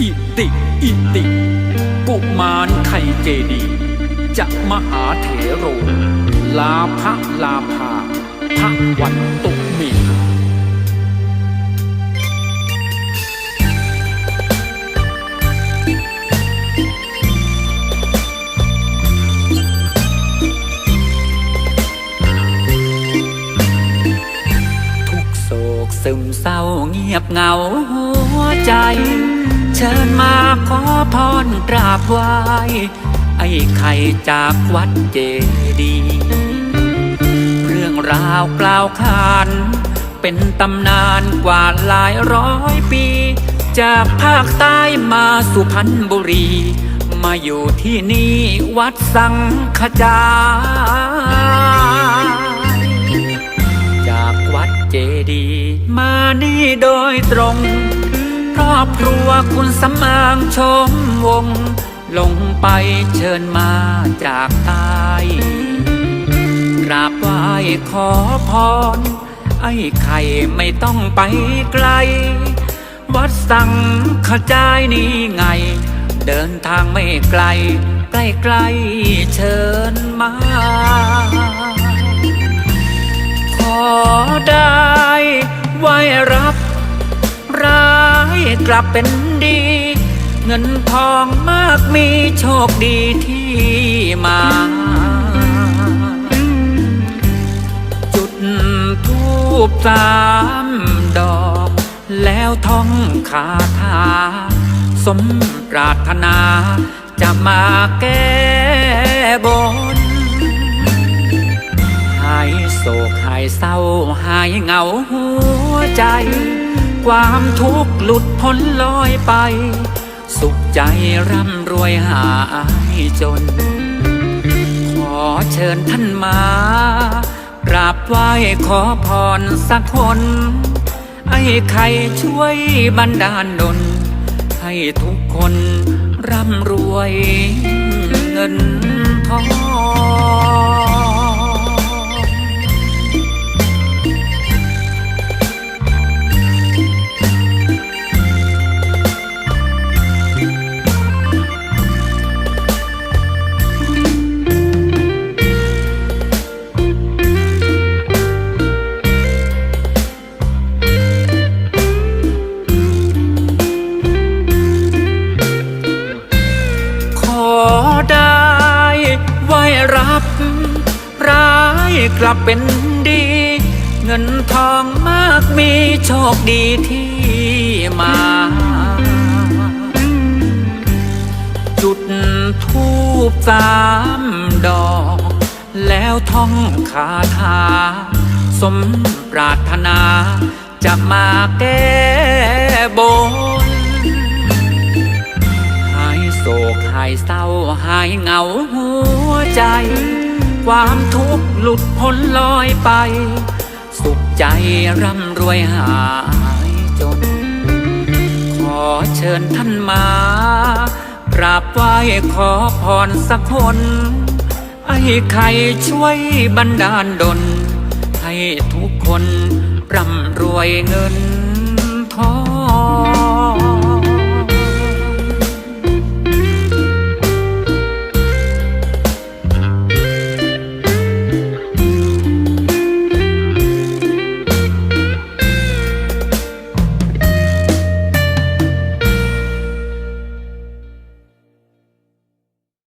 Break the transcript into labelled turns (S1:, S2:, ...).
S1: อิติ อิติ กุมารไข่เจดี จะมหาเถโร ลาภลาภาพระวันตุ ซึมเศร้าเงียบเหงาหัวใจ เชิญมาขอพรกราบไหว้ไอ้ไข่จากวัดเจดีย์เรื่องราวกล่าวขานเป็นตำนานกว่าหลายร้อยปี จากภาคใต้มาสุพรรณบุรี มาอยู่ที่นี่วัดสังขจา เจดี มานี่โดยตรง ครอบครัวคุณสำอางชมวง ลงไปเชิญมาจากใต้กราบไหว้ขอพร ไอ้ไข่ไม่ต้องไปไกล วัดสังขจายนี่ไง เดินทางไม่ไกล ใกล้ๆเชิญมา กลับเป็นดี เงินทองมากมีโชคดีที่มา จุดทูบสามดอก แล้วท่องคาถา สมปรารถนา จะมาแก้บนหายโศกหายเศร้าหายเหงาหัวใจ ความทุกข์หลุดพ้นลอยไป สุขใจร่ำรวยหายจน ขอเชิญท่านมากราบไหว้ขอพรสักคน ไอ้ใครช่วยบันดาลดลให้ทุกคนร่ำรวยเงินทอง ไหวรับร้ายกลับเป็นดี เงินทองมากมีโชคดีที่มา จุดทูบสามดอก แล้วท่องคาถา สมปรารถนา จะมาแก้บน กหายเศร้าหายเหงาหัวใจ ความทุกข์หลุดพ้นลอยไป สุขใจร่ำรวยหายจน ขอเชิญท่านมากราบไหว้ขอพรสักคนไอ้ใครช่วยบันดาลดล ให้ทุกคนร่ำรวยเงินทอง